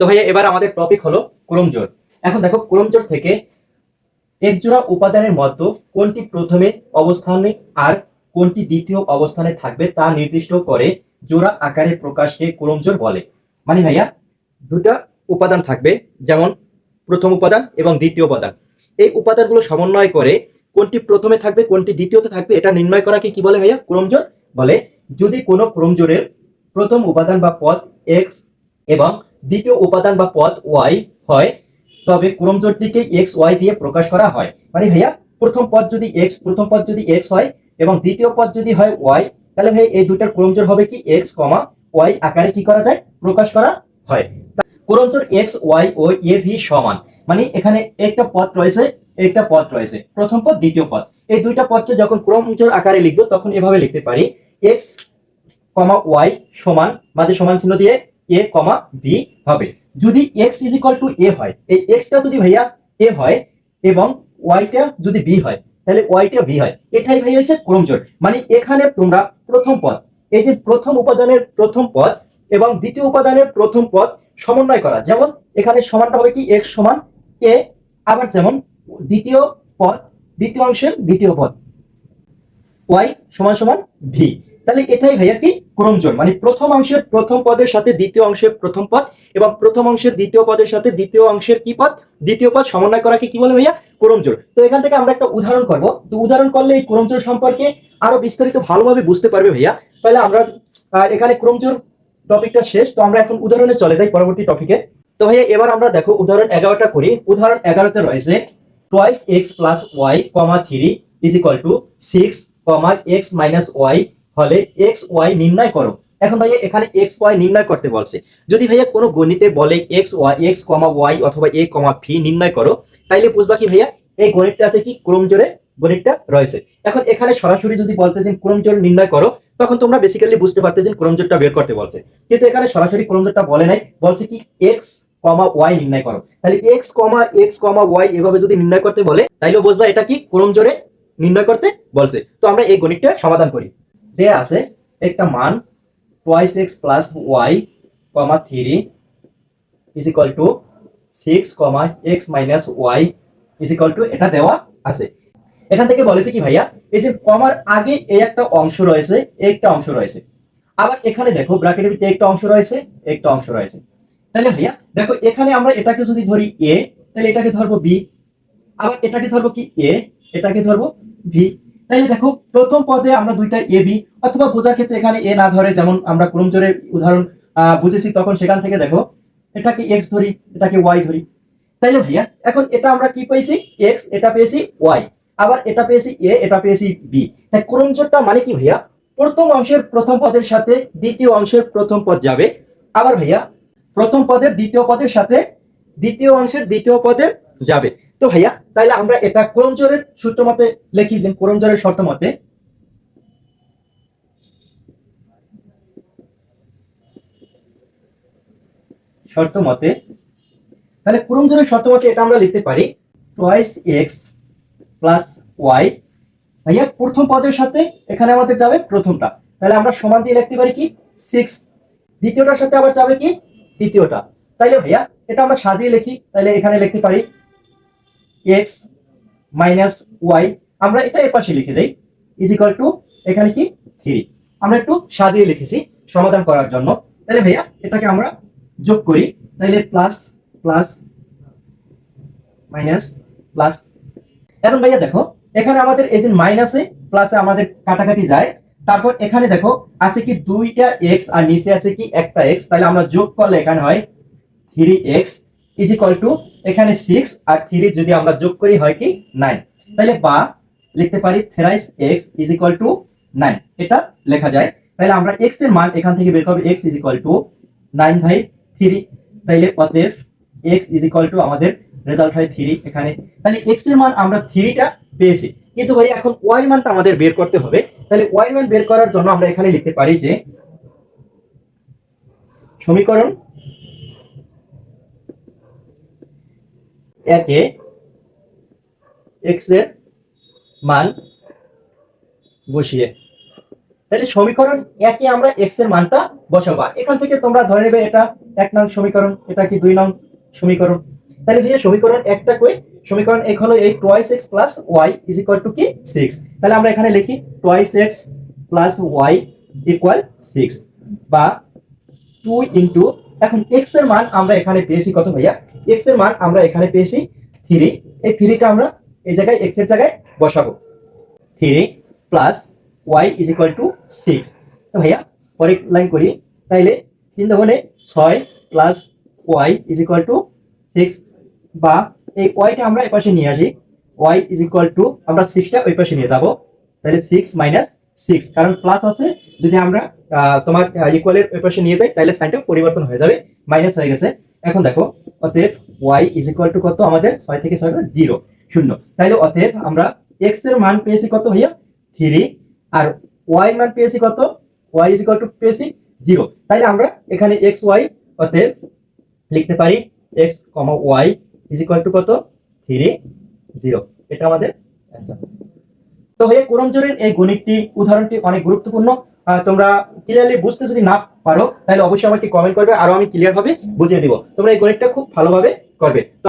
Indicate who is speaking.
Speaker 1: তো ভাইয়া, এবার আমাদের টপিক হলো ক্রমজোর এখন দেখো ক্রমজোর থেকে একজোড়া উপাদানের মধ্যে কোনটি প্রথমে অবস্থানে আর কোনটি দ্বিতীয় অবস্থানে থাকবে তা নির্দিষ্ট করে জোড়া আকারে প্রকাশকে ক্রমজোর বলে। মানে ভাইয়া, দুটা উপাদান থাকবে, যেমন প্রথম উপাদান এবং দ্বিতীয় উপাদান। এই উপাদানগুলো সমন্বয় করে কোনটি প্রথমে থাকবে, কোনটি দ্বিতীয়তে থাকবে, এটা নির্ণয় করাকে কি বলে ভাইয়া ক্রমজোর বলে। যদি কোনো ক্রমজোরের প্রথম উপাদান বা পদ এক্স এবং দ্বিতীয় উপাদান বা পদ ওয়াই হয়, তবে ক্রমজোরটিকে এক্স ওয়াই দিয়ে প্রকাশ করা হয়। মানে ভাইয়া, প্রথম পদ যদি এক্স প্রথম পদ যদি এক্স হয় এবং দ্বিতীয় পদ যদি হয় ওয়াই তাহলে ভাই এই দুইটার ক্রমজোর হবে কি এক্স কমা ওয়াই আকারে কি করা যায়? প্রকাশ করা হয়। ক্রমজোর এক্স ওয়াই ও এ ভি সমান। মানে এখানে একটা পদ রয়েছে, একটা পদ রয়েছে। প্রথম পদ, দ্বিতীয় পদ। এই দুইটা পদকে যখন ক্রমজোর আকারে লিখব, তখন এভাবে লিখতে পারি এক্স কমা ওয়াই সমান, মাঝে সমান চিহ্ন দিয়ে এ কমা বি হবে। যদি x is equal to a হয়, এই এক্সটা যদি ভাইয়া এ হয় এবং ওয়াইটা যদি বি হয়, তাহলে ওয়াইটা বি হয়। এটাই ভাইয়া হচ্ছে ক্রমজোর মানে এখানে তোমরা প্রথম পদ, এই যে প্রথম উপাদানের প্রথম পদ এবং দ্বিতীয় উপাদানের প্রথম পদ সমন্বয় করা। যেমন এখানে সমানটা হবে কি এক্স সমান এ আবার যেমন দ্বিতীয় পদ দ্বিতীয় অংশের দ্বিতীয় পদ ওয়াই সমান সমান ভি তাহলে এটাই ভাইয়া কি? ক্রমজোর মানে প্রথম অংশের প্রথম পদের সাথে দ্বিতীয় অংশের প্রথম পদ এবং প্রথম অংশের দ্বিতীয় পদের সাথে দ্বিতীয় অংশের কি পদ? দ্বিতীয় পদ সমন্বয় করাকে কি বলে ভাইয়া? ক্রমজোর তো এখান থেকে আমরা একটা উদাহরণ করব। তো উদাহরণ করলে এই ক্রমজোর সম্পর্কে আরও বিস্তারিত ভালোভাবে বুঝতে পারবে ভাইয়া। তাহলে আমরা এখানে ক্রমজোর টপিকটা শেষ। তো আমরা এখন উদাহরণে চলে যাই পরবর্তী টপিকে। তো ভাইয়া, এবার আমরা দেখো উদাহরণ এগারোটা করি। উদাহরণ এগারোতে রয়েছে twice x plus y comma three is to six comma x minus y হলে এক্স ওয়াই নির্ণয় করো। এখন ভাইয়া এখানে এক্স ওয়াই নির্ণয় করতে বলছে। যদি ভাইয়া কোনো গণিতে বলে x y x comma y অথবা এ কমা ভি নির্ণয় করো, তাইলে বুঝবা কি ভাইয়া, এই গণিতটা আছে কি? ক্রমজোরে গণিতটা রয়েছে। এখন এখানে সরাসরি যদি বলতেছেন ক্রমজোর নির্ণয় করো, তখন তোমরা বেসিক্যালি বুঝতে পারতেছেন ক্রমজোরটা বের করতে বলছে। কিন্তু এখানে সরাসরি ক্রমজোরটা বলে নাই, বলছে কি? এক্স কমা ওয়াই নির্ণয় করো। তাহলে x comma x comma y এভাবে যদি নির্ণয় করতে বলে তাইলে বুঝবা এটা কি? ক্রমজোরে নির্ণয় করতে বলছে। তো আমরা এই গণিতটা সমাধান করি। যে আছে একটা মান twice x plus y comma three is equal to six comma x minus y is equal to এটা দেওয়া আছে। এখান থেকে বলেছে কি ভাইয়া, এই যে কমার আগে এই একটা অংশ রয়েছে একটা অংশ রয়েছে। আবার এখানে দেখো ব্র্যাকেটের ভিতরে একটা অংশ রয়েছে, একটা অংশ রয়েছে। তাহলে ভাইয়া, দেখো, এখানে আমরা এটাকে যদি ধরি এ তাহলে এটাকে ধরবো বি আবার এটাকে ধরবো কি এ এটাকে ধরবো ভি তাহলে দেখো, প্রথম পদে আমরা দুইটা এ বি অথবা বোঝার ক্ষেত্রে এখানে এ না ধরে যেমন আমরা ক্রমজোরের উদাহরণ বুঝেছি, তখন সেখান থেকে দেখো, এটাকে এক্স ধরি, এটাকে ওয়াই ধরি। তাইলে ভাইয়া, এখন এটা আমরা কি পেয়েছি? এক্স এটা পেয়েছি ওয়াই আবার এটা পেয়েছি এ এটা পেয়েছি বি তাই ক্রমজোরটা মানে কি ভাইয়া? প্রথম অংশের প্রথম পদের সাথে দ্বিতীয় অংশের প্রথম পদ যাবে। আবার ভাইয়া, প্রথম পদের দ্বিতীয় পদের সাথে দ্বিতীয় অংশের দ্বিতীয় পদে যাবে। তো ভাইয়া তাহলে আমরা এটা ক্রমজোরের সূত্র মতে লিখি যে ক্রমজোরের শর্ত মতে শর্ত মতে তাহলে ক্রমজোরের শর্ত মতে এটা আমরা লিখতে পারি টোয়াইস এক্স প্লাস ওয়াই ভাইয়া, প্রথম পদের সাথে এখানে আমাদের যাবে প্রথমটা। তাহলে আমরা সমান দিয়ে লিখতে পারি কি? সিক্স দ্বিতীয়টার সাথে আবার যাবে কি? তৃতীয়টা। তাইলে ভাইয়া, এটা আমরা সাজিয়ে লিখি। তাহলে এখানে লিখতে পারি এক্স মাইনাস ওয়াই আমরা এটা এপাশে লিখে দেই ইজ ইকাল টু এখানে কি? থ্রি আমরা একটু সাজিয়ে লিখেছি সমাধান করার জন্য। তাহলে ভাইয়া, এটাকে আমরা যোগ করি। তাহলে প্লাস প্লাস মাইনাস প্লাস এখন ভাইয়া দেখো, এখানে আমাদের এই যে মাইনাসে প্লাসে আমাদের কাটাকাটি যায়। তারপর এখানে দেখো, আছে কি দুইটা এক্স আর নিচে আছে কি একটা এক্স তাহলে আমরা যোগ করলে এখানে হয় three x is equal to এখানে সিক্স আর থ্রি যদি আমরা যোগ করি হয় কি নাইন তাহলে বা লিখতে পারি thrice x is equal to nine এটা লেখা যায়। তাহলে আমরা এক্সের মান এখান থেকে বের করব x is equal to nine by three তাইলে অতএব এক্স ইজ ইকাল টু আমাদের রেজাল্ট হয় থ্রি এখানে। তাহলে এক্সের মান আমরা থ্রিটা পেয়েছি। কিন্তু ভাই, এখন ওয়াই মানটা আমাদের বের করতে হবে। তাহলে ওয়াই মান বের করার জন্য আমরা এখানে লিখতে পারি যে সমীকরণ একে এক্সের মান বসিয়ে। তাহলে সমীকরণ একে আমরা এক্সের মানটা বসাবো। এখান থেকে তোমরা ধরে নেবে এটা এক নং সমীকরণ, এটা কি দুই নং সমীকরণ? তাহলে ভাইয়া সমীকরণ একটা কই? সমীকরণ এক হলো এই twice x plus y is equal to কি? সিক্স তাহলে আমরা এখানে লিখি twice x plus y equal six বা টু ইন্টু এখন এক্সের মান আমরা এখানে পেয়েছি কত ভাইয়া? এক্সের মান আমরা এখানে পেয়েছি থ্রি এই থ্রিটা আমরা এই জায়গায় এক্সের জায়গায় বসাবো। Three plus y is equal to six ভাইয়া পরে লাইন করি। তাইলে তিন দশনে ছয় plus y is equal to six বা এই ওয়াইটা আমরা এই পাশে নিয়ে আসি। ওয়াই ইজ ইকুয়াল টু আমরা সিক্সটা ওই পাশে নিয়ে যাব। তাহলে সিক্স মাইনাস সিক্স কারণ প্লাস আছে, যদি আমরা তোমার ইকুয়ালের পাশে নিয়ে যাই তাহলে সাইনটা পরিবর্তন হয়ে যাবে মাইনাস হয়ে গেছে। এখন দেখো, অতএব ওয়াই ইজ ইকুয়াল টু কত? আমাদের ছয় থেকে ছয় জিরো শূন্য। তাহলে অতএব আমরা এক্সের মান পেয়েছি কত ভাইয়া? থ্রি আর ওয়াই মান পেয়েছি কত? ওয়াই ইজ ইকুয়াল টু পেয়েছি জিরো তাহলে আমরা এখানে এক্স ওয়াই অতএব লিখতে পারি x comma y is equal to কত? থ্রি জিরো এটা আমাদের অ্যান্সার তো ভাইয়া কুরমজোরের এই গণিতটি, উদাহরণটি অনেক গুরুত্বপূর্ণ। তোমরা ক্লিয়ারলি বুঝতে যদি না পারো, তাহলে অবশ্যই আমাকে কমেন্ট করবে, আরও আমি ক্লিয়ার ভাবে বুঝিয়ে দিব। তোমরা এই গণিতটা খুব ভালোভাবে করবে।